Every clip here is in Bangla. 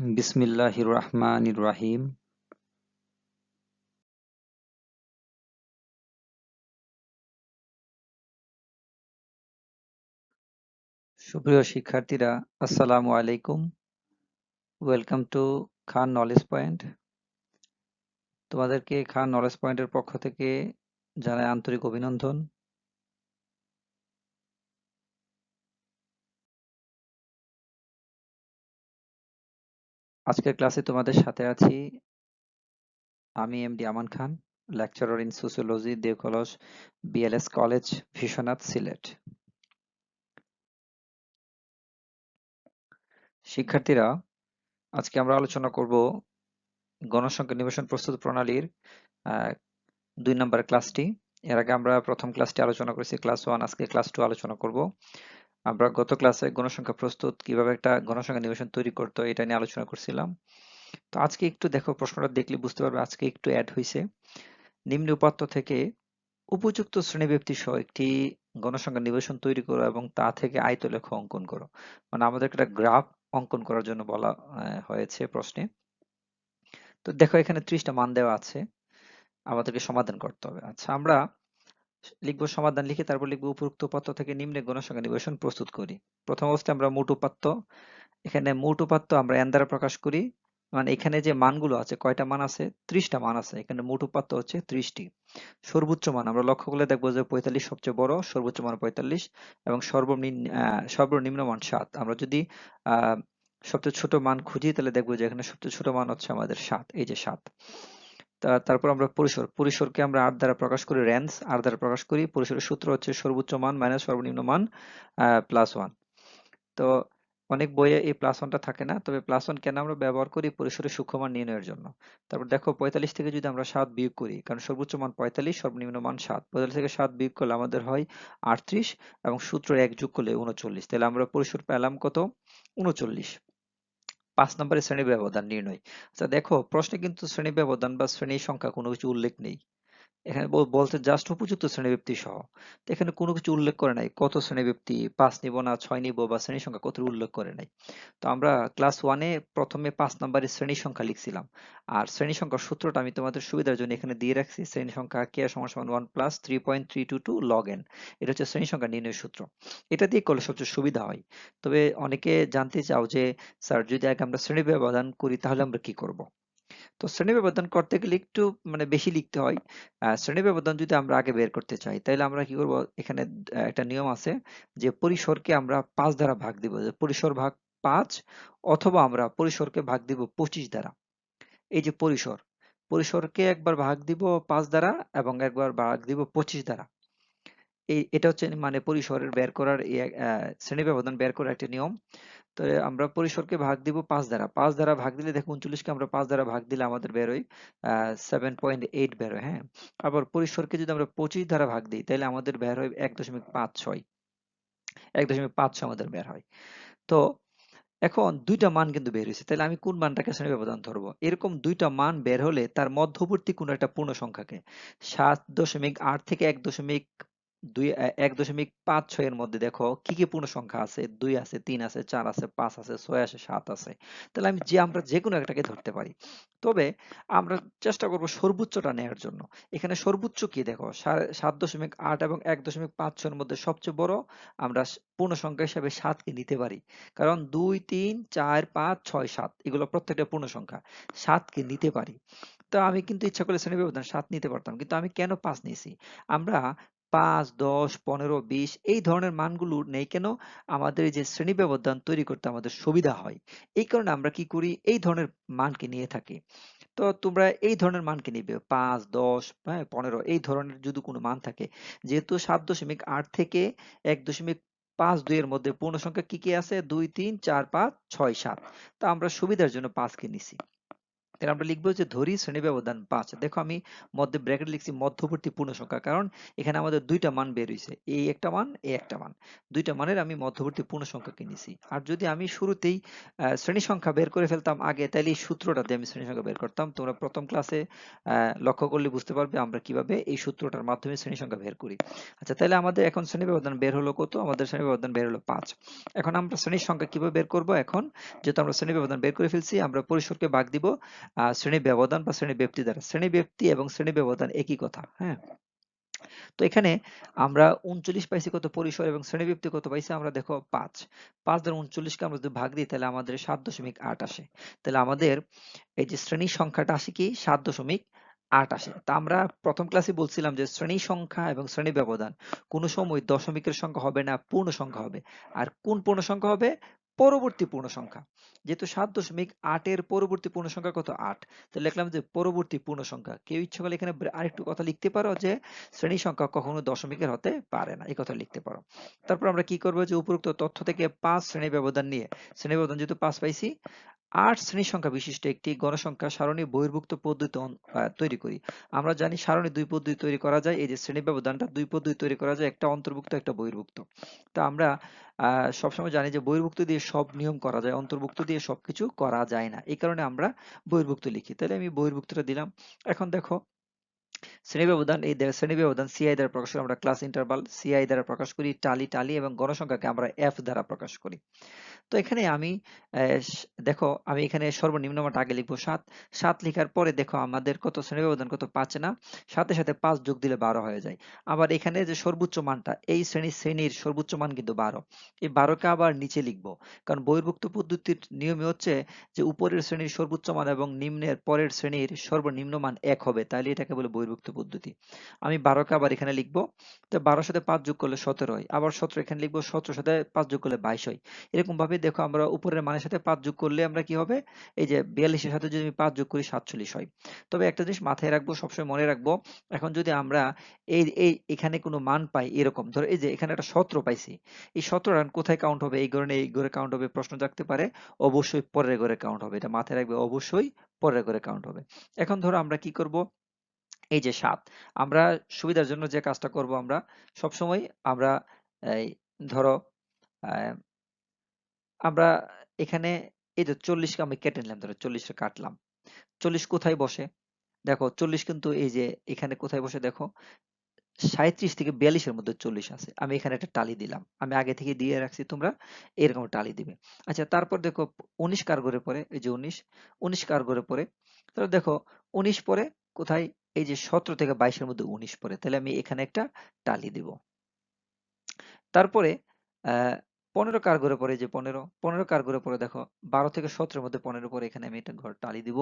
বিসমিল্লাহির রহমানির রাহিম। সুপ্রিয় শিক্ষার্থীরা, আসসালামু আলাইকুম। Welcome to Khan knowledge point তোমাদেরকে খান নলেজ পয়েন্টের পক্ষ থেকে জানাই আন্তরিক অভিনন্দন। আজকের ক্লাসে তোমাদের সাথে আছি। আমি MD Aman Khan lecturer in sociology Deokalas BLS college Bishwanath Sylhet. শিক্ষার্থীরা, আজকে আমরা আলোচনা করব গণসংখ্যা নিবেশন প্রস্তুত প্রণালীর দুই নম্বর ক্লাসটি। এর আগে আমরা প্রথম ক্লাসটি আলোচনা করেছি, ক্লাস ওয়ান, আজকে ক্লাস টু আলোচনা করব। আমরা গত ক্লাসে গণসংখ্যা প্রস্তুত, কীভাবে একটা গণসংখ্যা নিবেশন তৈরি করতো, এটা নিয়ে আলোচনা করছিলাম। তো আজকে একটু দেখো, প্রশ্নটা দেখলে বুঝতে পারবে, আজকে একটু অ্যাড হয়েছে নিম্ন উপাত্ত থেকে উপযুক্ত শ্রেণীব্যক্তি সহ একটি গণসংখ্যা নিবেশন তৈরি করো এবং তা থেকে আয়ত আয়তলেখ অঙ্কন করো। মানে আমাদের একটা গ্রাফ অঙ্কন করার জন্য বলা হয়েছে প্রশ্নে। তো দেখো, এখানে ত্রিশটা মান দেওয়া আছে। আমাদেরকে সমাধান করতে হবে। আচ্ছা আমরা লিখব সমাধান লিখে তারপর লিখব উপযুক্ত উপাত্ত থেকে নিম্নে গণসংখ্যা নিবেশন প্রস্তুত করি। প্রথম অবস্থায় আমরা মোট উপাত্ত, এখানে মোট উপাত্ত আমরা এন দ্বারা প্রকাশ করি। মানে এখানে যে মানগুলো আছে, কয়টা মান আছে? ত্রিশটা মান আছে। এখানে মোট উপাত্ত হচ্ছে ত্রিশটি। সর্বোচ্চ মান, আমরা লক্ষ্য করলে দেখব যে পঁয়তাল্লিশ সবচেয়ে বড়, সর্বোচ্চ মান পঁয়তাল্লিশ এবং সর্বনিম্ন সর্বনিম্ন মান সাত। আমরা যদি সবচেয়ে ছোট মান খুঁজি তাহলে দেখব যে এখানে সবচেয়ে ছোট মান হচ্ছে আমাদের সাত, এই যে সাত। তারপর আমরা পরিসর, পরিসরকে আমরা আট দ্বারা প্রকাশ করি রেঞ্জ আট দ্বারা প্রকাশ করি। পরিসরের সূত্র হচ্ছে সর্বোচ্চ মান মাইনাস সর্বনিম্ন মান প্লাস ওয়ান তো অনেক বইয়ে এই প্লাস ওয়ানটা থাকে না, তবে প্লাস ওয়ান কেন আমরা ব্যবহার করি? পরিসরের সূক্ষ্মমান নির্ণয়ের জন্য। তারপর দেখো পঁয়তাল্লিশ থেকে যদি আমরা সাত বিয়োগ করি, কারণ সর্বোচ্চ মান পঁয়তাল্লিশ, সর্বনিম্ন মান সাত। পঁয়তাল্লিশ থেকে সাত বিয়োগ করলে আমাদের হয় আটত্রিশ এবং সূত্র এক যোগ করলে উনচল্লিশ তাহলে আমরা পরিসর পেলাম কত? উনচল্লিশ পাঁচ নম্বরের শ্রেণি ব্যবধান নির্ণয়। আচ্ছা দেখো, প্রশ্নে কিন্তু শ্রেণি ব্যবধান বা শ্রেণি সংখ্যা কোনো কিছু উল্লেখ নেই। এখানে বলছে জাস্ট উপযুক্ত শ্রেণীব্যক্তি সহ। তো এখানে কোনো কিছু উল্লেখ করে নাই। কত শ্রেণীব্যক্তি? পাঁচ নিব না, ছয় নিব বা শ্রেণি সংখ্যা কত উল্লেখ করে নাই। তো আমরা ক্লাস ওয়ানে প্রথমে পাঁচ নাম্বারের শ্রেণি সংখ্যা লিখছিলাম। আর শ্রেণি সংখ্যার সূত্রটা আমি তোমাদের সুবিধার জন্য এখানে দিয়ে রাখছি। শ্রেণি সংখ্যা কে সমান সমান one plus three point three two two log N এটা হচ্ছে শ্রেণি সংখ্যা নির্ণয় সূত্র। এটা দিয়ে করলে সবচেয়ে সুবিধা হয়। তবে অনেকে জানতে চাও যে, স্যার যদি আগে আমরা শ্রেণি ব্যবধান করি, তাহলে আমরা কি করব? তো শ্রেণি ব্যবধান করতে গেলে একটু মানে বেশি লিখতে হয়। শ্রেণি ব্যবধান যদি আমরা আগে বের করতে চাই তাহলে আমরা কি করব? এখানে একটা নিয়ম আছে যে পরিসরকে আমরা পাঁচ দ্বারা ভাগ দিব। যে পরিসর ভাগ পাঁচ অথবা আমরা পরিসরকে ভাগ দিব পঁচিশ দ্বারা। এই যে পরিসর, পরিসরকে একবার ভাগ দিব পাঁচ দ্বারা এবং একবার ভাগ দিব পঁচিশ দ্বারা। এই, এটা হচ্ছে মানে পরিসরের বের করার শ্রেণি ব্যবধান বের করার একটা নিয়ম। তো আমরা পরিসরকে ভাগ দিব পাঁচ দ্বারা। পাঁচ দ্বারা ভাগ দিলে দেখো উনচল্লিশকে আমরা পাঁচ দ্বারা ভাগ দিলে আমাদের বেরোয় সেভেন পয়েন্ট এইট বেরোয় হ্যাঁ আবার পরিসরকে যদি আমরা পঁচিশ দ্বারা ভাগ দিই, তাহলে আমাদের বের হয় এক দশমিক পাঁচ ছয়। এক দশমিক পাঁচ ছয় আমাদের বের হয়। তো এখন দুইটা মান কিন্তু বের হয়েছে। তাহলে আমি কোন মানটাকে শ্রেণি ব্যবধান ধরবো? এরকম দুইটা মান বের হলে তার মধ্যবর্তী কোন একটা পূর্ণ সংখ্যাকে সাত দশমিক আট থেকে এক দশমিক দুই এক দশমিক পাঁচ ছয়ের মধ্যে দেখো কি কি পূর্ণ সংখ্যা আছে? দুই আছে, তিন আছে, চার আছে, পাঁচ আছে, ছয় আছে, সাত আছে। তাহলে আমি যে, আমরা যে কোনো একটাকে ধরতে পারি। তবে আমরা চেষ্টা করব সর্বোচ্চটা নেওয়ার জন্য। এখানে সর্বোচ্চ কি দেখো? সাত দশমিক আট এবং এক দশমিক পাঁচ ছয়ের মধ্যে সবচেয়ে বড় আমরা পূর্ণ সংখ্যা হিসাবে সাতকে নিতে পারি। কারণ দুই, তিন, চার, পাঁচ, ছয়, সাত এগুলো প্রত্যেকটা পূর্ণ সংখ্যা সাতকে নিতে পারি। তো আমি কিন্তু ইচ্ছা করলে শ্রেণি ব্যবধান সাত নিতে পারতাম। কিন্তু আমি কেন পাঁচ নিয়েছি? আমরা পাঁচ, দশ, পনেরো, বিশ এই ধরনের মানগুলো নেই কেন? আমাদের যে শ্রেণি ব্যবধান তৈরি করতে আমাদের সুবিধা হয়। এই কারণে আমরা কি করি? এই ধরনের মানকে নিয়ে থাকি। তো তোমরা এই ধরনের মানকে নিবে, পাঁচ, দশ হ্যাঁ পনেরো এই ধরনের যদি কোনো মান থাকে। যেহেতু সাত দশমিক আট থেকে এক দশমিক পাঁচ দুইয়ের মধ্যে পূর্ণ সংখ্যা কি কি আছে? দুই, তিন, চার, পাঁচ, ছয়, সাত। তা আমরা সুবিধার জন্য পাঁচকে নিছি। তাহলে আমরা লিখব যে ধরি শ্রেণি ব্যবধান পাঁচ। দেখো আমি মধ্যে ব্র্যাকেট লিখছি মধ্যবর্তী পূর্ণ সংখ্যা, কারণ এখানে আমাদের দুইটা মান বের হইছে এই একটা মান এই একটা মান। দুইটা মানের আমি মধ্যবর্তী পূর্ণ সংখ্যাকে নিছি। আর যদি আমি শুরুতেই শ্রেণি সংখ্যা বের করে ফেলতাম আগে তাহলে এই সূত্রটা দিয়ে আমি শ্রেণি সংখ্যা বের করতাম। তোমরা প্রথম ক্লাসে লক্ষ্য করলে বুঝতে পারবে আমরা কীভাবে এই সূত্রটার মাধ্যমে শ্রেণি সংখ্যা বের করি। আচ্ছা তাহলে আমাদের এখন শ্রেণি ব্যবধান বের হলো কত? আমাদের শ্রেণি ব্যবধান বের হলো পাঁচ। এখন আমরা শ্রেণির সংখ্যা কীভাবে বের করব? এখন যেহেতু আমরা শ্রেণি ব্যবধান বের করে ফেলছি, আমরা পরিসরকে ভাগ দিব। শ্রেণি ব্যবধান বা শ্রেণি ব্যক্তি দ্বারা। শ্রেণি ব্যক্তি এবং শ্রেণি ব্যবধান একই কথা হ্যাঁ? তো এখানে আমরা উনচল্লিশ পাইছি কত পরিসর এবং শ্রেণি ব্যক্তি কত পাইছি আমরা দেখো পাঁচ। পাঁচ দ্বারা উনচল্লিশকে আমরা যদি ভাগ দিই তাহলে আমাদের সাত দশমিক আট আসে। তাহলে আমাদের এই যে শ্রেণির সংখ্যাটা আসে কি? সাত দশমিক আট আসে। তা আমরা প্রথম ক্লাসে বলছিলাম যে শ্রেণি সংখ্যা এবং শ্রেণি ব্যবধান। কোনো সময় দশমিকের সংখ্যা হবে না, পূর্ণ সংখ্যা হবে। আর কোন পূর্ণ সংখ্যা হবে? পরবর্তী পূর্ণ সংখ্যা যেহেতু সাত দশমিক আটের পরবর্তী পূর্ণ সংখ্যা কত? আট। তো লিখলাম যে পরবর্তী পূর্ণ সংখ্যা কেউ ইচ্ছা করলে এখানে আরেকটু কথা লিখতে পারো যে শ্রেণি সংখ্যা কখনো দশমিকের হতে পারে না। এই কথা লিখতে পারো। তারপর আমরা কি করব যে উপরোক্ত তথ্য থেকে পাঁচ শ্রেণি ব্যবধান নিয়ে, শ্রেণি ব্যবধান যেহেতু পাঁচ পাইছি আট শ্রেণি সংখ্যা বিশিষ্ট একটি গণসংখ্যা সারণী বহির্ভুক্ত পদ্ধতি তৈরি করি। আমরা জানি সারণী দুই পদ্ধতি তৈরি করা যায়, এই যে শ্রেণি ব্যবধানটা দুই পদ্ধতি তৈরি করা যায়, একটা অন্তর্ভুক্ত, একটা বহির্ভুক্ত। তা আমরা সবসময় জানি যে বহির্ভুক্ত দিয়ে সব নিয়ম করা যায়, অন্তর্ভুক্ত দিয়ে সবকিছু করা যায় না। এই কারণে আমরা বহির্ভুক্ত লিখি। তাহলে আমি বহির্ভুক্তটা দিলাম। এখন দেখো শ্রেণি ব্যবধান, এই শ্রেণি ব্যবধান সিআই দ্বারা প্রকাশ করি, আমরা ক্লাস ইন্টারভাল সিআই দ্বারা প্রকাশ করি টালি টালি এবং গণসংখ্যাকে আমরা এফ দ্বারা প্রকাশ করি। তো এখানে আমি দেখো, আমি এখানে সর্বনিম্ন মানটা আগে লিখব সাত। সাত লেখার পরে দেখো আমাদের কত শ্রেণি ব্যবধান, কত পাঁচ না? সাথে সাথে পাঁচ যোগ দিলে বারো হয়ে যায়। আবার এখানে যে সর্বোচ্চ মানটা, এই শ্রেণির শ্রেণির সর্বোচ্চ মান কিন্তু বারো। এই বারোকে আবার নিচে লিখব, কারণ বহির্ভুক্ত পদ্ধতির নিয়মে হচ্ছে যে উপরের শ্রেণির সর্বোচ্চ মান এবং নিম্নের পরের শ্রেণির সর্বনিম্ন মান এক হবে, তাহলে এটাকে বলে বহির্ভুক্ত পদ্ধতি। আমি বারোকে আবার এখানে লিখব, তো বারোর সাথে পাঁচ যোগ করলে সতেরো হয়। আবার সতেরো এখানে লিখব, সতেরোর সাথে পাঁচ যোগ করলে বাইশ হয়। এরকম ভাবে দেখো আমরা উপরের মানের সাথে পাঁচ যোগ করলে আমরা কি হবে? এই যে বিয়াল্লিশের সাথে যদি আমি পাঁচ যোগ করি, সাতচল্লিশ হয়। তবে একটা জিনিস মাথায় রাখব, সবসময় মনে রাখব, এখন যদি আমরা এই এই, এখানে কোনো মান পাই এরকম, ধরো এই যে এখানে একটা সতেরো পাইছি, এই সতেরো রান কোথায় কাউন্ট হবে? এই ঘরে এই ঘরে কাউন্ট হবে? প্রশ্ন থাকতে পারে, অবশ্যই পরের ঘরে কাউন্ট হবে। এটা মাথায় রাখবে, অবশ্যই পরের ঘরে কাউন্ট হবে। এখন ধরো আমরা কি করব? এই যে সাত আমরা সুবিধার জন্য যে কাজটা করব আমরা সবসময় আমরা, এই ধরো আমরা এখানে এই যে চল্লিশকে আমি কেটে নিলাম, ধরো চল্লিশে কাটলাম। চল্লিশ কোথায় বসে? দেখো, চল্লিশ কিন্তু এই যে এখানে কোথায় বসে দেখো, সাঁইত্রিশ থেকে বিয়াল্লিশের মধ্যে চল্লিশ আছে। আমি এখানে একটা টালি দিলাম। আমি আগে থেকে দিয়ে রাখছি, তোমরা এরকম টালি দিবে। আচ্ছা তারপর দেখো, উনিশ কার ঘরে পরে, এই যে উনিশ উনিশ কার ঘরে পরে, তাহলে দেখো, উনিশ পরে কোথায় এই যে সতেরো থেকে বাইশের মধ্যে উনিশ পরে তাহলে আমি এখানে একটা টালি দিব। তারপরে পনেরো কার ঘরে পরে যে পনেরো পনেরো কার ঘরে পরে দেখো, বারো থেকে সতেরোর মধ্যে পনেরো পরে এখানে আমি একটা ঘর টালি দিব।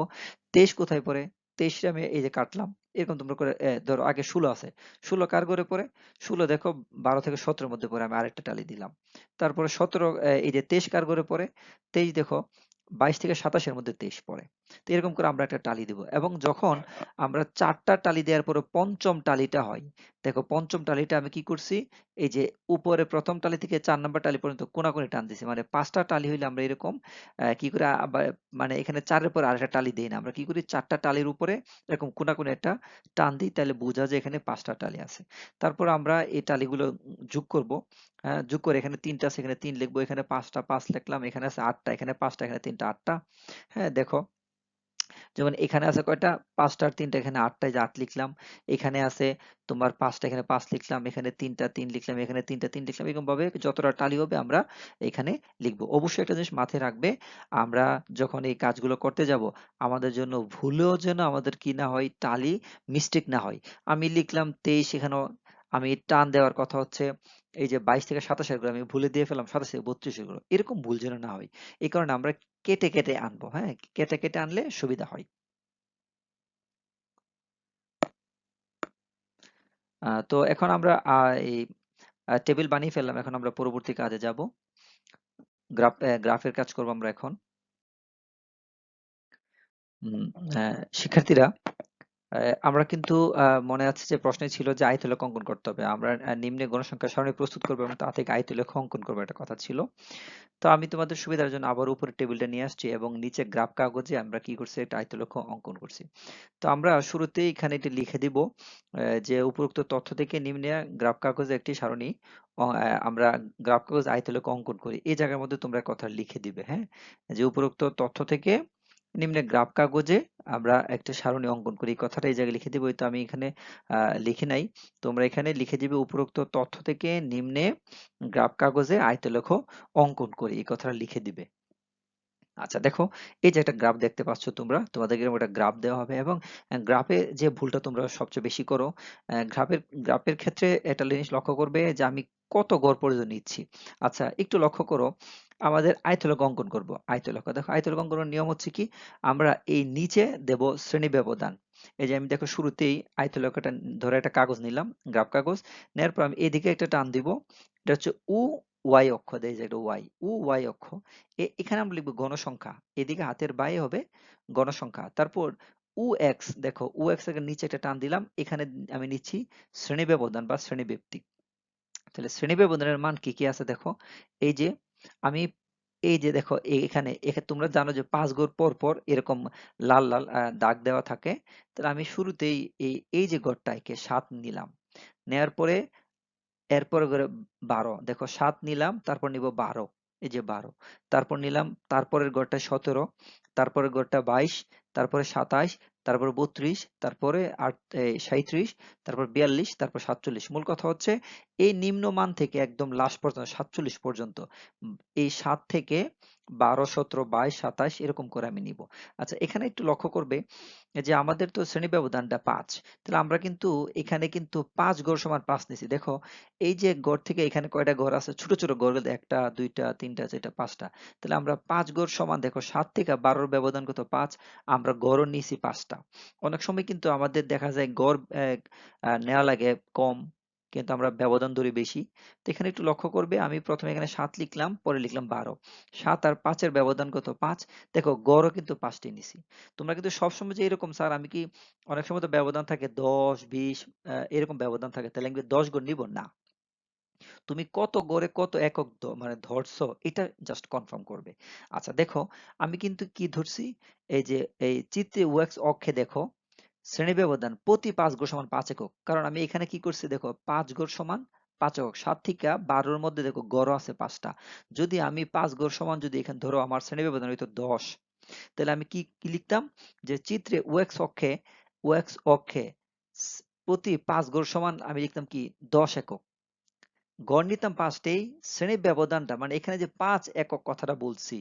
তেইশ কোথায় পরে তেইশে আমি এই যে কাটলাম, এরকম তোমরা করে ধরো আগে ষোলো আছে, ষোলো কার ঘরে পরে ষোলো দেখো বারো থেকে সতেরোর মধ্যে পরে আমি আরেকটা টালি দিলাম। তারপরে সতেরো এই যে তেইশ কার ঘরে পরে তেইশ দেখো বাইশ থেকে সাতাশের মধ্যে তেইশ পড়ে। তো এরকম করে আমরা একটা টালি দিব। এবং যখন আমরা চারটা টালি দেওয়ার পরে পঞ্চম টালিটা হয় দেখো পঞ্চম টালিটা আমি কি করছি? এই যে উপরে প্রথম টালি থেকে চার নাম্বার টালি পর্যন্ত কোনাকুনি টান দিছি। মানে পাঁচটা টালি হইলে আমরা এরকম কি করে মানে এখানে চারের পরে আরেকটা টালি দেই না। আমরা কি করি? চারটা টালির উপরে এরকম কোনাকুনি একটা টান দিই তাহলে বোঝা যায় এখানে পাঁচটা টালি আছে। তারপর আমরা এই টালিগুলো যোগ করব হ্যাঁ যোগ করে এখানে তিনটা আছে এখানে তিন লিখব এখানে পাঁচটা পাঁচ লিখলাম এখানে আছে আটটা এখানে পাঁচটা এখানে তিনটা আটটা। হ্যাঁ দেখো যেমন এখানে আছে কয়টা? পাঁচটা আর তিনটা, এখানে আটটায় যে আট লিখলাম। এখানে আছে তোমার পাঁচটা, এখানে পাঁচ লিখলাম, এখানে তিনটা, তিন লিখলাম, এখানে তিনটা, তিন লিখলাম এরকম ভাবে যতটা টালি হবে আমরা এখানে লিখব। অবশ্যই একটা জিনিস মাথায় রাখবে, আমরা যখন এই কাজগুলো করতে যাব, আমাদের জন্য ভুলেও যেন আমাদের কি না হয় টালি মিস্টেক না হয়। আমি লিখলাম তেইশ, এখানেও আমি টান দেওয়ার কথা হচ্ছে, এই যে বাইশ থেকে সাতাশেরগুলো আমি ভুলে দিয়ে ফেলাম সাতাশ বত্রিশেরগুলো এরকম ভুল যেন না হয়। এই কারণে আমরা কেটে কেটে আনব হ্যাঁ? কেটে কেটে আনলে সুবিধা হয়। তো এখন আমরা এই টেবিল বানিয়ে ফেললাম। এখন আমরা পরবর্তী কাজে যাব। গ্রাফ গ্রাফের কাজ করব আমরা এখন। আহ, শিক্ষার্থীরা আমরা কিন্তু মনে আছে যে প্রশ্নে ছিল যে আয়তলেখ অঙ্কন করতে হবে। আমরা নিম্নে গণসংখ্যা সারণী প্রস্তুত করব এবং তা থেকে আয়তলেখ অঙ্কন করব একটা কথা ছিল। তো আমি তোমাদের সুবিধার জন্য আবার উপরে টেবিলটা নিয়ে আসছি এবং নিচে গ্রাফ কাগজে আমরা কি করছি, একটা আয়তলেখ অঙ্কন করছি। তো আমরা শুরুতেই এখানে এটি লিখে দিব যে উপরোক্ত তথ্য থেকে নিম্নে গ্রাফ কাগজে একটি সারণী আমরা গ্রাফ কাগজ আয়তলেখ অঙ্কন করি। এই জায়গার মধ্যে তোমরা কথা লিখে দিবে হ্যাঁ? যে উপরোক্ত তথ্য থেকে নিম্নে গ্রাফ কাগজে আমরা একটা সারণী অঙ্কন করি। কথাটা এই জায়গায় লিখে দিব তো আমি এখানে লিখে নাই। তোমরা এখানে লিখে দিবে উপরোক্ত তথ্য থেকে নিম্নে গ্রাফ কাগজে আয়তলেখ অঙ্কন করি, এই কথাটা লিখে দিবে। আচ্ছা দেখো, এই যে একটা গ্রাফ দেখতে পাচ্ছ তোমরা তোমাদেরকে একটা গ্রাফ দেওয়া হবে এবং গ্রাফে যে ভুলটা তোমরা সবচেয়ে বেশি করো গ্রাফের গ্রাফের ক্ষেত্রে একটা জিনিস লক্ষ্য করবে যে আমি কত গড় পর্যন্ত নিচ্ছি। আচ্ছা একটু লক্ষ্য করো আমাদের আয়তলেখ অঙ্কন করব আয়তলেখ দেখো আয়তলেখ অঙ্কনের নিয়ম হচ্ছে কি? আমরা এই নিচে দেব শ্রেণি ব্যবধান। এই যে আমি দেখো শুরুতেই আয়তলেখটা ধরে একটা কাগজ নিলাম, গ্রাফ কাগজ। নেওয়ার পর আমি এদিকে একটা টান দিব, এটা হচ্ছে উ ওয়াই অক্ষ দেয় যে একটা ওয়াই। উ ওয়াই অক্ষ এখানে আমরা লিখব গণসংখ্যা এদিকে হাতের বাইরে হবে গণসংখ্যা তারপর উ এক্স, দেখো, উ এক্সের নিচে একটা টান দিলাম, এখানে আমি নিচ্ছি শ্রেণি ব্যবধান বা শ্রেণি ব্যক্তি। তাহলে শ্রেণি ব্যবধানের মান কি কি আছে দেখো? এই যে আমি এই যে দেখো এখানে তোমরা জানো যে পাঁচ গড় পর পর এরকম লাল লাল দাগ দেওয়া থাকে। তাহলে আমি শুরুতেই এই এই যে গড়টা একে সাত নিলাম। নেয়ার পরে, এরপর করে বারো। দেখো, সাত নিলাম, তারপর নিব বারো। এই যে বারো। তারপর নিলাম, তারপরের গড়টা সতেরো, তারপরের গড়টা বাইশ, তারপরে সাতাইশ তারপর বত্রিশ, তারপরে আট সাঁইত্রিশ, তারপর বিয়াল্লিশ, তারপর সাতচল্লিশ। মূল কথা হচ্ছে এই নিম্ন মান থেকে একদম লাস্ট পর্যন্ত, সাতচল্লিশ পর্যন্ত এই সাত থেকে বারো, সতেরো, বাইশ, সাতাশ এরকম করে আমি নিব। আচ্ছা এখানে একটু লক্ষ্য করবে যে আমাদের তো শ্রেণি ব্যবধানটা পাঁচ। তাহলে আমরা কিন্তু এখানে কিন্তু পাঁচ গড় সমান পাঁচ নিছি। দেখো এই যে গড় থেকে এখানে কয়টা ঘর আছে? ছোট ছোট ঘর একটা, দুইটা, তিনটা, চারটা, পাঁচটা। তাহলে আমরা পাঁচ গড় সমান দেখো, সাত থেকে বারোর ব্যবধান কত? পাঁচ। আমরা গড়ও নিছি পাঁচটা। অনেক সময় কিন্তু আমাদের দেখা যায় গড় নেওয়া লাগে কম, কিন্তু আমরা ব্যবধান ধরি বেশি। তো এখানে একটু লক্ষ্য করবে, আমি প্রথমে এখানে সাত লিখলাম, পরে লিখলাম বারো। সাত আর পাঁচের ব্যবধান কত? পাঁচ। দেখো, গড়ও কিন্তু পাঁচটি নিছি। তোমরা কিন্তু সবসময় যে এরকম, স্যার, আমি কি অনেক সময় তো ব্যবধান থাকে দশ, বিশ এরকম ব্যবধান থাকে। তাহলে আমি দশ গড় নিব? না। তুমি কত গড়ে কত একক মানে ধরছো, এটা জাস্ট কনফার্ম করবে। আচ্ছা দেখো, আমি কিন্তু কি ধরছি? এই যে, এই চিত্রে ওয়াক্স অক্ষে দেখো, শ্রেণি ব্যবধান প্রতি পাঁচ গড় সমান পাঁচ একক। কারণ আমি এখানে কি করছি? দেখো, পাঁচ গড় সমান পাঁচ একক। সাত থেকে বারোর মধ্যে দেখো, গড় আছে পাঁচটা। যদি আমি পাঁচ গড় সমান যদি এখানে ধরো আমার শ্রেণি ব্যবধান হইতো দশ, তাহলে আমি কি কি লিখতাম? যে চিত্রে ওয়াক্স অক্ষে ওয়াক্স অক্ষে প্রতি পাঁচ গড় সমান আমি লিখতাম কি? দশ একক। গড় নিতাম পাঁচটাই শ্রেণি ব্যবধানটা মানে এখানে যে পাঁচ একক কথাটা বলছি,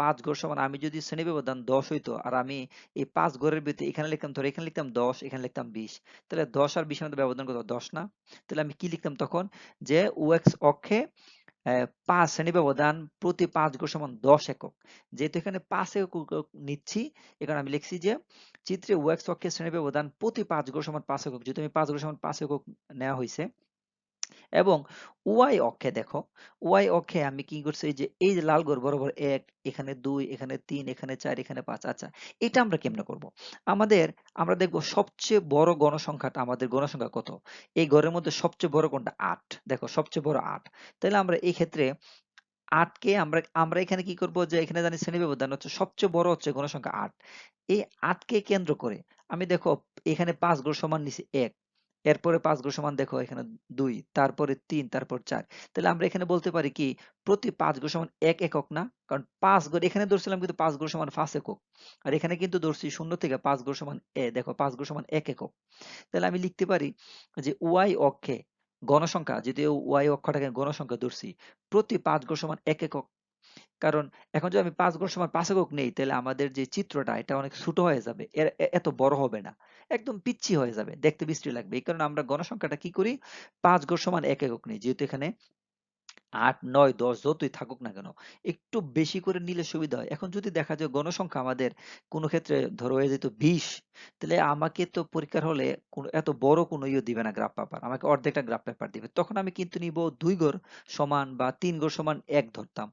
পাঁচ গড় সমান আমি যদি শ্রেণি ব্যবধান দশ হইতো আর আমি এই পাঁচ গড়ের ভিতরে এখানে লিখতাম ধরো, এখানে লিখতাম দশ, এখানে লিখতাম বিশ, তাহলে দশ আর বিশের মধ্যে ব্যবধান কত? দশ না? তাহলে আমি কি লিখতাম তখন? যে ওএক্স অক্ষে পাঁচ শ্রেণি ব্যবধান প্রতি পাঁচ গড় সমান দশ একক। যেহেতু এখানে পাঁচ একক নিচ্ছি, এখানে আমি লিখছি যে চিত্রে ওএক্স অক্ষে শ্রেণি ব্যবধান প্রতি পাঁচ গড় সমান পাঁচ একক। যেহেতু আমি পাঁচ গড় সমান পাঁচ একক নেওয়া হয়েছে এবং ওয়াই অক্ষে দেখো ওয়াই অক্ষে আমি কি করছি? যে, এই যে লাল ঘর বরাবর এক, এখানে দুই, এখানে তিন, এখানে চার, এখানে পাঁচ আচ্ছা এটা আমরা কেমনে করব? আমাদের, আমরা দেখব সবচেয়ে বড় গণসংখ্যাটা আমাদের গণসংখ্যা কত? এই ঘরের মধ্যে সবচেয়ে বড় কোনটা? আট। দেখো, সবচেয়ে বড় আট। তাহলে আমরা এই ক্ষেত্রে আটকে আমরা আমরা এখানে কি করব যে, এখানে জানি শ্রেণি ব্যবধান হচ্ছে, সবচেয়ে বড় হচ্ছে গণসংখ্যা আট। এই আটকে কেন্দ্র করে আমি দেখো, এখানে পাঁচ গড় সমান নিচে এক। এরপরে পাঁচ গড় সমান দেখো এখানে দুই, তারপরে তিন, তারপর চার। তাহলে আমরা এখানে বলতে পারি কি, প্রতি পাঁচ গড় সমান এক একক না? কারণ পাঁচ গড় এখানে ধরছিলাম কিন্তু পাঁচ গড় সমান পাঁচ একক। আর এখানে কিন্তু ধরছি শূন্য থেকে পাঁচ গড় সমান এ, দেখো পাঁচ গড় সমান এক একক। তাহলে আমি লিখতে পারি যে ওয়াই অক্ষে গণসংখ্যা যদি ওয়াই অক্ষটাকে গণসংখ্যা ধরছি, প্রতি পাঁচ গড় সমান এক একক কারণ এখন যদি আমি পাঁচ গড় সমান পাঁচ একক নেই, তাহলে আমাদের যে চিত্রটা, এটা অনেক ছোট হয়ে যাবে। এর এত বড় হবে না। একদম পিচ্ছি হয়ে যাবে, দেখতে বিশ্রী লাগবে। এই কারণে আমরা গণসংখ্যাটা কি করি? পাঁচ গড় সমান এক একক নেই। যেহেতু এখানে আট, নয়, দশ যতই থাকুক না কেন, একটু বেশি করে নিলে সুবিধা হয়। এখন যদি দেখা যায় গণসংখ্যা আমাদের কোনো ক্ষেত্রে ধরো হয়ে যেত বিশ, তাহলে আমাকে তো পরীক্ষার হলে কোনো, এত বড় কোনো ইয়ে দিবে না গ্রাফ পেপার আমাকে অর্ধেকটা গ্রাফ পেপার দিবে। তখন আমি কিন্তু নিব দুই গড় সমান বা তিন গড় সমান এক ধরতাম।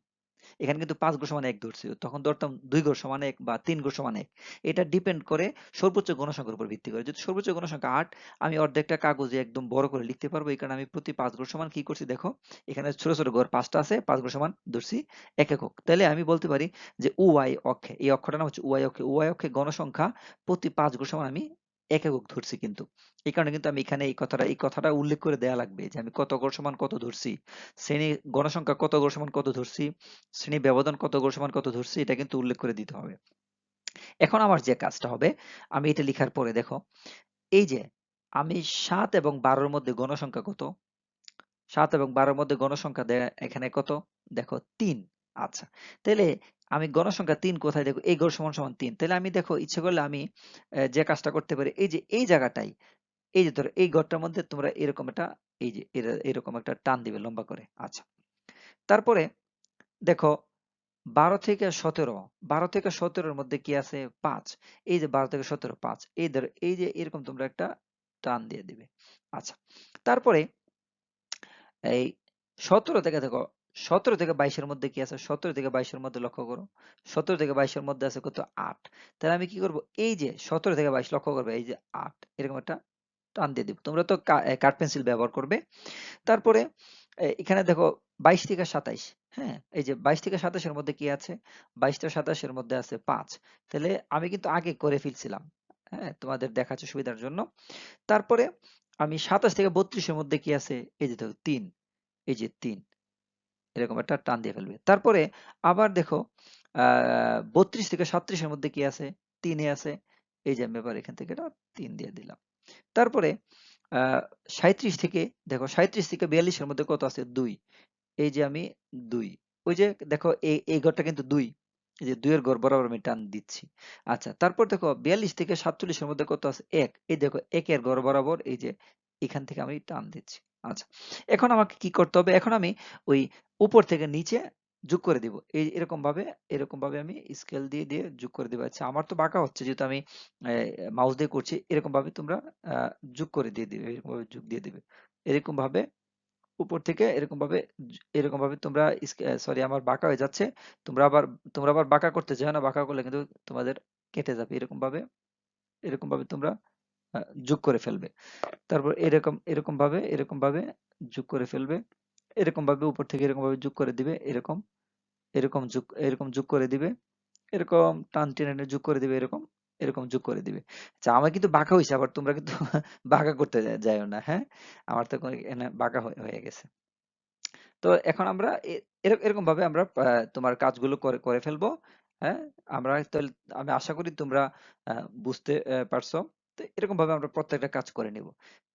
এখানে কিন্তু পাঁচ ঘর সমান এক ধরছি তখন ধরতাম দুই ঘর সমান এক বা তিন ঘর সমান এক। এটা ডিপেন্ড করে সর্বোচ্চ গণসংখ্যার উপর ভিত্তি করে। যদি সর্বোচ্চ গণসংখ্যা আট, আমি অর্ধেকটা কাগজে একদম বড় করে লিখতে পারব। এই কারণে আমি প্রতি পাঁচ ঘর সমান কি করছি দেখো, এখানে ছোট ছোট ঘর পাঁচটা আছে, পাঁচ ঘর সমান ধরছি এক একক। তাহলে আমি বলতে পারি যে ওয়াই অক্ষে, এই অক্ষরটা নাম হচ্ছে ওয়াই অক্ষে। ওয়াই অক্ষে গণসংখ্যা প্রতি পাঁচ ঘর সমান আমি এক একক ধরছি কিন্তু। এই কারণে কিন্তু আমি এখানে এই কথাটা এই কথাটা উল্লেখ করে দেয়া লাগবে যে আমি কত গড় সমান কত ধরছি, শ্রেণি গণসংখ্যা কত গড় সমান কত ধরছি, শ্রেণি ব্যবধান কত গড় সমান কত ধরছি, এটা কিন্তু উল্লেখ করে দিতে হবে। এখন আমার যে কাজটা হবে, আমি এটা লিখার পরে দেখো, এই যে আমি সাত এবং বারোর মধ্যে গণসংখ্যা কত? সাত এবং বারোর মধ্যে গণসংখ্যা এখানে কত? দেখো, তিন। আচ্ছা তাহলে আমি গণসংখ্যা তিন, কোথায় দেখো? এই গড় সমান সমান তিন। তাহলে আমি দেখো, ইচ্ছে করলে আমি যে কাজটা করতে পারি, এই যে, এই জায়গাটাই, এই যে ধরো, এই গড়টার মধ্যে তোমরা এরকম একটা, এই যে এরকম একটা টান দিবে লম্বা করে। আচ্ছা। তারপরে দেখো, বারো থেকে সতেরো, বারো থেকে সতেরোর মধ্যে কি আছে? পাঁচ। এই যে বারো থেকে সতেরো, পাঁচ। এই ধরো, এই যে এরকম তোমরা একটা টান দিয়ে দিবে। আচ্ছা। তারপরে এই সতেরো থেকে দেখো সতেরো থেকে বাইশের মধ্যে কি আছে? সতেরো থেকে বাইশের মধ্যে লক্ষ্য করো। সতেরো থেকে বাইশের মধ্যে আছে কত? আট। তাহলে আমি কি করব? এই যে সতেরো থেকে বাইশ লক্ষ্য করবে, এই যে আট, এরকম একটা টান দিয়ে দিব। তোমরা তো কাঠ পেন্সিল ব্যবহার করবে। তারপরে এখানে দেখো বাইশ থেকে সাতাইশ হ্যাঁ? এই যে বাইশ থেকে সাতাশের মধ্যে কি আছে? বাইশ থেকে সাতাশের মধ্যে আছে পাঁচ। তাহলে আমি কিন্তু আগে করে ফেলছিলাম হ্যাঁ? তোমাদের দেখাচ্ছে সুবিধার জন্য। তারপরে আমি সাতাশ থেকে বত্রিশের মধ্যে কি আছে? এই যে দেখো, তিন। এই যে তিন। এরকম একটা টান দিয়ে ফেলবে। তারপরে আবার দেখো বত্রিশ থেকে সাত্রিশের মধ্যে কি আছে? তিনে আছে। এই যে এবার এখান থেকে এটা তিন দিয়ে দিলাম। তারপরে সাঁত্রিশ থেকে, দেখো সাঁত্রিশ থেকে বিয়াল্লিশের মধ্যে কত আছে? দুই। এই যে আমি দুই। ওই যে দেখো এই এই ঘরটা কিন্তু দুই। এই যে দুইয়ের ঘর বরাবর আমি টান দিচ্ছি। আচ্ছা তারপর দেখো, বিয়াল্লিশ থেকে সাতচল্লিশের মধ্যে কত আছে? এক। এই দেখো, একের ঘর বরাবর এই যে এখান থেকে আমি টান দিচ্ছি। আচ্ছা এখন আমাকে কি করতে হবে? এখন আমি ওই উপর থেকে নিচে যোগ করে দিব। এই এরকম ভাবে এরকম ভাবে আমি স্কেল দিয়ে দিয়ে যোগ করে দিব। আচ্ছা আমার তো বাঁকা হচ্ছে, যেহেতু আমি মাউস দিয়ে করছি এরকম ভাবে তোমরা যোগ করে দিয়ে দিবে এরকম ভাবে যোগ দিয়ে দিবে। এরকম ভাবে উপর থেকে এরকম ভাবে এরকম ভাবে তোমরা সরি আমার বাঁকা হয়ে যাচ্ছে, তোমরা আবার তোমরা আবার বাঁকা করতে চাও না, বাঁকা করলে কিন্তু তোমাদের কেটে যাবে। এরকম ভাবে এরকম ভাবে তোমরা যোগ করে ফেলবে। তারপর এরকম এরকম ভাবে এরকম ভাবে যোগ করে ফেলবে। এরকম ভাবে উপর থেকে এরকম ভাবে যোগ করে দিবে। এরকম এরকম যোগ এরকম যোগ করে দিবে। এরকম টান টেনে যোগ করে দিবে। এরকম এরকম যোগ করে দিবে। আচ্ছা আমার কিন্তু বাঁকা হয়েছে আবার তোমরা কিন্তু বাঁকা করতে যাইও না হ্যাঁ? আমার তো বাঁকা হয়ে গেছে। তো এখন আমরা এরকম ভাবে আমরা তোমার কাজগুলো করে করে ফেলব হ্যাঁ? আমরা তাহলে, আমি আশা করি তোমরা বুঝতে পারছ। তো এরকম ভাবে আমরা প্রত্যেকটা কাজ করে নিব।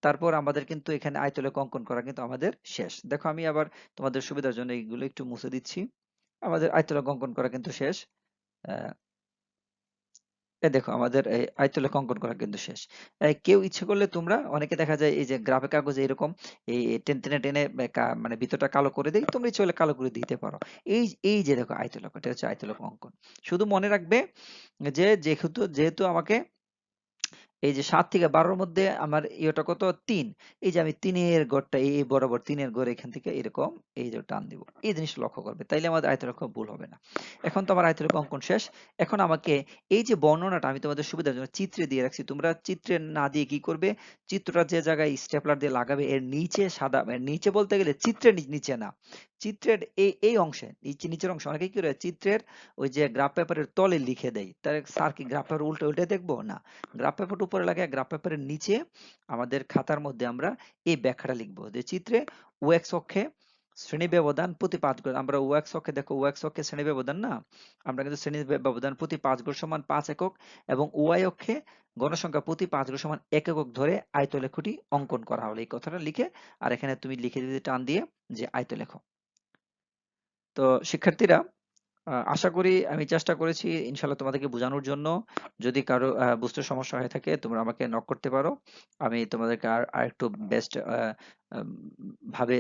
তারপর আমাদের কিন্তু এখানে আয়তলেখ অঙ্কন করা কিন্তু আমাদের শেষ। দেখো আমি আবার তোমাদের সুবিধার জন্য এইগুলো একটু মুছে দিচ্ছি। আমাদের আয়তলেখ অঙ্কন করা কিন্তু শেষ। এ দেখো আমাদের এই অঙ্কন করা কিন্তু শেষ। কেউ ইচ্ছে করলে তোমরা, অনেকে দেখা যায় এই যে গ্রাফে কাগজে এরকম এই টেন, টেনে টেনে মানে ভিতরটা কালো করে দেয়, তোমরা ইচ্ছে করলে কালো করে দিতে পারো। এই এই যে দেখো আয়তলক এটা হচ্ছে আয়তলেখ অঙ্কন শুধু মনে রাখবে যে যেহেতু যেহেতু আমাকে এই যে সাত থেকে বারোর মধ্যে আমার ইয়েটা কত? তিন। এই যে আমি তিনের গড়টা, এই বরাবর তিনের গড় এখান থেকে এরকম এই যে টান দিব। এই জিনিসটা লক্ষ্য করবে, তাইলে আমাদের আয়তলেখ ভুল হবে না। এখন তো আমার আয়তলেখ অঙ্কন শেষ। এখন আমাকে এই যে বর্ণনাটা আমি তোমাদের সুবিধার জন্য চিত্রে দিয়ে রাখছি, তোমরা চিত্রে না দিয়ে কি করবে? চিত্রটা যে জায়গায় স্টেপলার দিয়ে লাগাবে, এর নিচে সাদা, এর নিচে বলতে গেলে চিত্রের নিচে না। চিত্রের এই এই অংশে নিচে নিচের অংশ অনেকে কি করে চিত্রের ওই যে গ্রাফ পেপারের তলে লিখে দেয়। তার স্যার কি গ্রাফ পেপার উল্টে উল্টে দেখব? না। গ্রাফ পেপার উপরে লাগে গ্রাফ পেপারের নিচে আমাদের খাতার মধ্যে আমরা এই ব্যাখ্যাটা লিখব। যে চিত্রে ওএক্স অক্ষে শ্রেণি ব্যবধান প্রতি পাঁচ গড় আমরা ওএক্স অক্ষে দেখো ওএক্স অক্ষে শ্রেণি ব্যবধান না? আমরা কিন্তু শ্রেণি ব্যবধান প্রতি পাঁচ গড় সমান পাঁচ একক এবং ওয়াই অক্ষে গণসংখ্যা প্রতি পাঁচ গড় সমান এক একক ধরে আয়তলেখটি অঙ্কন করা হলো। এই কথাটা লিখে, আর এখানে তুমি লিখে দিতে টান দিয়ে যে আয়তলেখ। তো শিক্ষার্থীরা আহ, আশা করি আমি চেষ্টা করেছি ইনশাল্লাহ তোমাদেরকে বোঝানোর জন্য। যদি কারও বুঝতে সমস্যা হয়ে থাকে তোমরা আমাকে নক করতে পারো। আমি তোমাদেরকে আর আর একটু বেস্ট ভাবে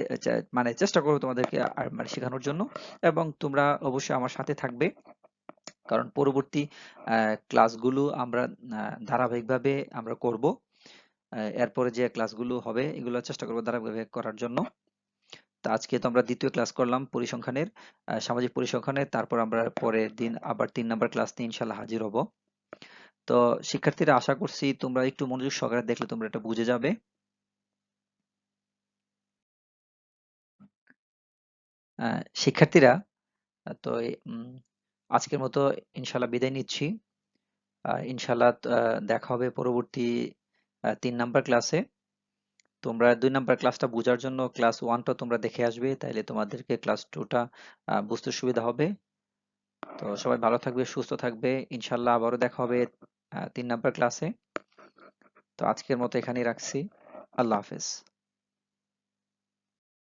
মানে চেষ্টা করব তোমাদেরকে আর মানে শেখানোর জন্য। এবং তোমরা অবশ্যই আমার সাথে থাকবে। কারণ পরবর্তী আহ, ক্লাসগুলো আমরা আহ, ধারাবাহিকভাবে আমরা করব। এরপরে যে ক্লাসগুলো হবে এগুলো চেষ্টা করব ধারাবাহিকভাবে করার জন্য। তো আজকে তো আমরা দ্বিতীয় ক্লাস করলাম পরিসংখ্যানের সামাজিক পরিসংখ্যানের, তারপর আমরা পরের দিন আবার তিন নাম্বার ক্লাস নিয়ে ইনশাল্লাহ হাজির হব। তো শিক্ষার্থীরা আশা করছি তোমরা একটু মনোযোগ সহকারে দেখলে তোমরা এটা বুঝে যাবে। শিক্ষার্থীরা, তো আজকের মতো ইনশাল্লাহ বিদায় নিচ্ছি। ইনশাল্লাহ দেখা হবে পরবর্তী তিন নাম্বার ক্লাসে তোমরা দুই নাম্বার ক্লাসটা বোঝার জন্য ক্লাস ওয়ানটা তোমরা দেখে আসবে, তাইলে তোমাদেরকে ক্লাস টুটা বুঝতে সুবিধা হবে। তো সবাই ভালো থাকবে, সুস্থ থাকবে। ইনশাল্লাহ আবারও দেখা হবে তিন নাম্বার ক্লাসে তো আজকের মতো এখানেই রাখছি। আল্লাহ হাফেজ।